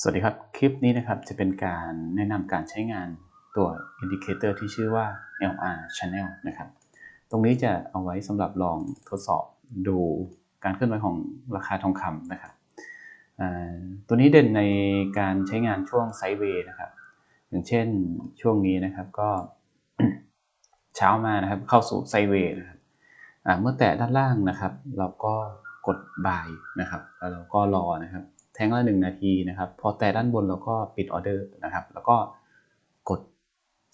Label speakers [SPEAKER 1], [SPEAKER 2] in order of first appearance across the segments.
[SPEAKER 1] สวัสดีครับ คลิปนี้นะครับจะเป็นการแนะนำการใช้งานตัว Indicator ที่ชื่อว่า LR Channel นะครับ ตรงนี้จะเอาไว้สำหรับลองทดสอบดูการเคลื่อนไหวของราคาทองคำนะครับตัวนี้เด่นในการใช้งานช่วงไซด์เวย์นะครับ อย่างเช่นช่วงนี้นะครับก็เช้ามานะครับเข้าสู่ไซด์เวย์นะครับเมื่อแตะด้านล่างนะครับ เราก็กด buy นะครับแล้วเราก็รอนะครับ แทงละหนึ่งนาทีนะครับ พอแตะด้านบนเราก็ปิดออเดอร์นะครับ แล้วก็กด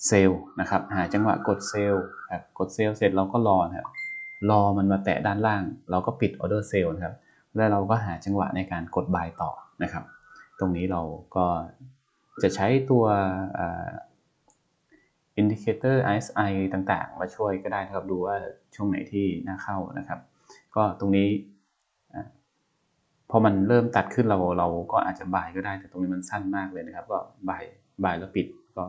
[SPEAKER 1] เซลล์นะครับ หาจังหวะกดเซลล์ครับกดเซลล์เสร็จเราก็รอนะครับรอมันมาแตะด้านล่าง เราก็ปิดออเดอร์เซลล์นะครับ แล้วเราก็หาจังหวะในการกด buy ต่อนะครับ ตรงนี้เราก็จะใช้ตัวอินดิเคเตอร์ RSI ต่างๆ มาช่วยก็ได้นะครับ ดูว่าช่วงไหนที่น่าเข้านะครับ ก็ตรงนี้ พอมันเริ่มตัดขึ้นเราเราก็อาจจะบ่ายก็ได้ แต่ตรงนี้มันสั้นมากเลยนะครับ ก็บ่ายบ่ายแล้วปิดก็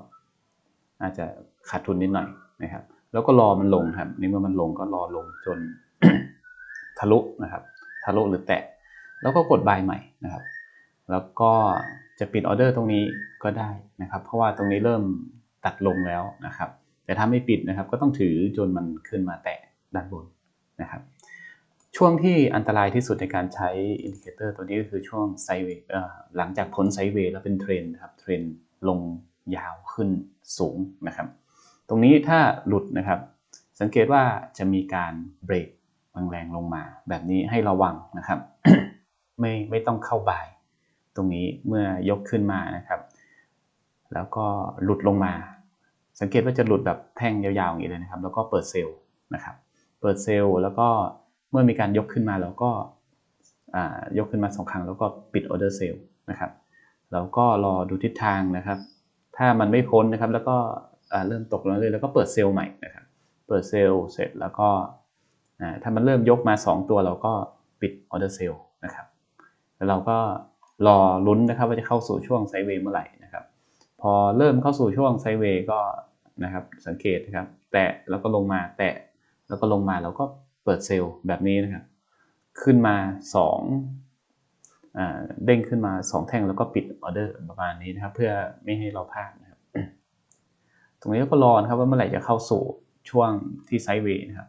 [SPEAKER 1] อาจจะขาดทุนนิดหน่อยนะครับ แล้วก็รอมันลงครับในเมื่อมันลงก็รอลงจนทะลุนะครับ ทะลุหรือแตะ แล้วก็กดบายใหม่นะครับ แล้วก็จะปิดออเดอร์ตรงนี้ก็ได้นะครับ เพราะว่าตรงนี้เริ่มตัดลงแล้วนะครับ แต่ถ้าไม่ปิดนะครับ ก็ต้องถือจนมันขึ้นมาแตะด้านบนนะครับ ช่วงที่อันตรายที่สุดในการใช้อินดิเคเตอร์ตัวนี้ก็คือช่วงไซเวย์หลังจากพ้นไซเวย์แล้วเป็นเทรนนะครับเทรนลงยาวขึ้นสูงนะครับ ตรงนี้ถ้าหลุดนะครับ สังเกตว่าจะมีการเบรกแรงๆลงมา แบบนี้ให้ระวังนะครับ ไม่ไม่ต้องเข้าบ่าย ตรงนี้เมื่อยกขึ้นมานะครับ แล้วก็หลุดลงมา สังเกตว่าจะหลุดแบบแท่งยาวๆอย่างนี้เลยนะครับ แล้วก็เปิดเซลล์นะครับ เปิดเซลล์แล้วก็ เมื่อมีการยกขึ้นมาแล้วก็ยกขึ้นมาสองครั้ง แล้วก็ปิดออเดอร์เซลล์นะครับแล้วก็รอดูทิศทางนะครับ ถ้ามันไม่พ้นนะครับ แล้วก็เริ่มตกแล้วเลยแล้วก็เปิดเซลล์ใหม่นะครับ เปิดเซลล์เสร็จแล้วก็ถ้ามันเริ่มยกมา 2 ตัวเราก็ปิดออเดอร์เซลล์นะครับ แล้วเราก็รอลุ้นนะครับว่าจะเข้าสู่ช่วงไซเวย์เมื่อไหร่นะครับ พอเริ่มเข้าสู่ช่วงไซเวย์ก็นะครับสังเกตนะครับ แตะแล้วก็ลงมาแตะแล้วก็ลงมาแล้วก็ เปิดเซลล์แบบนี้นะครับ ขึ้นมา2อ่าเด้งขึ้นมา 2 แท่งแล้วก็ปิดออเดอร์ประมาณนี้นะครับ เพื่อไม่ให้เราพลาดนะครับ ตรงนี้ก็รอนะครับว่าเมื่อไหร่จะเข้าสู่ช่วงที่ไซด์เวย์นะครับ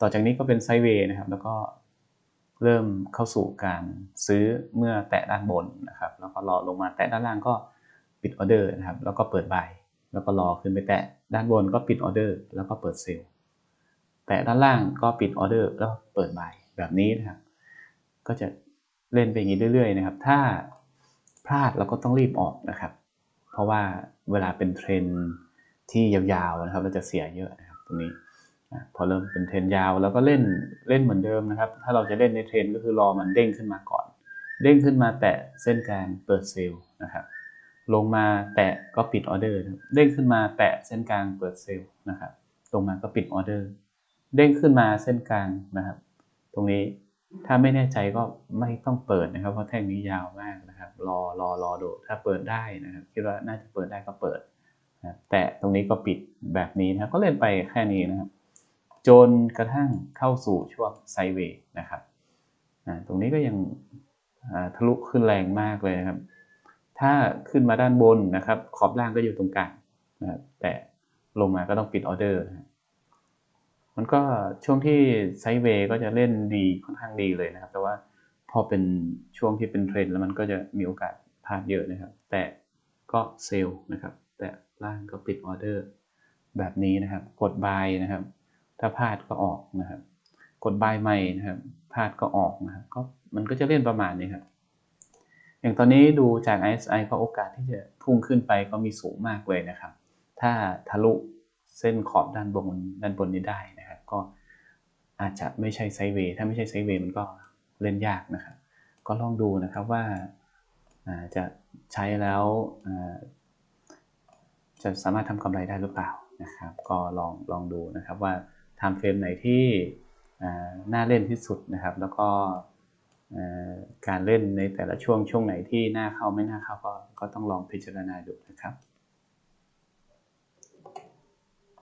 [SPEAKER 1] ต่อจากนี้ก็เป็นไซด์เวย์นะครับ แล้วก็เริ่มเข้าสู่การซื้อเมื่อแตะด้านบนนะครับ แล้วก็รอลงมาแตะด้านล่างก็ปิดออเดอร์นะครับ แล้วก็เปิดบายแล้วก็รอขึ้นไปแตะด้านบนก็ปิดออเดอร์แล้วก็เปิดเซลล์ แตะด้านล่างก็ปิดออเดอร์แล้วเปิดบายแบบนี้นะครับ ก็จะเล่นไปอย่างนี้เรื่อยๆนะครับ ถ้าพลาดเราก็ต้องรีบออกนะครับ เพราะว่าเวลาเป็นเทรนที่ยาวๆนะครับ เราจะเสียเยอะนะครับตรงนี้พอเริ่มเป็นเทรนยาวแล้วก็เล่นเล่นเหมือนเดิมนะครับ ถ้าเราจะเล่นในเทรนก็คือรอมันเด้งขึ้นมาก่อน เด้งขึ้นมาแตะเส้นกลางเปิดเซลล์นะครับลงมาแตะก็ปิดออเดอร์เด้งขึ้นมาแตะเส้นกลางเปิดเซลล์นะครับลงมาก็ปิดออเดอร์ เด้งขึ้นมาเส้นกลางนะครับ ตรงนี้ถ้าไม่แน่ใจก็ไม่ต้องเปิดนะครับ เพราะแท่งนี้ยาวมากนะครับ รอรอรอดูถ้าเปิดได้นะครับ คิดว่าน่าจะเปิดได้ก็เปิดนะแต่ตรงนี้ก็ปิดแบบนี้นะครับก็เล่นไปแค่นี้นะครับ จนกระทั่งเข้าสู่ช่วงไซเวย์นะครับตรงนี้ก็ยังทะลุขึ้นแรงมากเลยนะครับ ถ้าขึ้นมาด้านบนนะครับ ขอบล่างก็อยู่ตรงกลางนะครับแต่ลงมาก็ต้องปิดออเดอร์นะ มันก็ช่วงที่ไซด์เวย์ก็จะเล่นดีค่อนข้างดีเลยนะครับ แต่ว่าพอเป็นช่วงที่เป็นเทรนแล้วมันก็จะมีโอกาสพลาดเยอะนะครับ แต่ก็เซลล์นะครับ แต่ล่างก็ปิดออเดอร์แบบนี้นะครับ กดบายนะครับ ถ้าพลาดก็ออกนะครับ กดบายใหม่นะครับพลาดก็ออกนะครับก็มันก็จะเล่นประมาณนี้ครับอย่างตอนนี้ดูจาก RSI ก็โอกาสที่จะพุ่งขึ้นไปก็มีสูงมากเลยนะครับ ถ้าทะลุเส้นขอบด้านบนด้านบนนี้ได้ ก็อาจจะไม่ใช่ไซเวย์ถ้าไม่ใช่ไซเวย์มันก็เล่นยากนะครับก็ลองดูนะครับว่าจะใช้แล้วจะสามารถทำกำไรได้หรือเปล่านะครับ ก็ลองลองดูนะครับว่าไทม์เฟรมไหนที่น่าเล่นที่สุดนะครับ แล้วก็การเล่นในแต่ละช่วงช่วงไหนที่น่าเข้าไม่น่าเข้าก็ก็ต้องลองพิจารณาดูนะครับ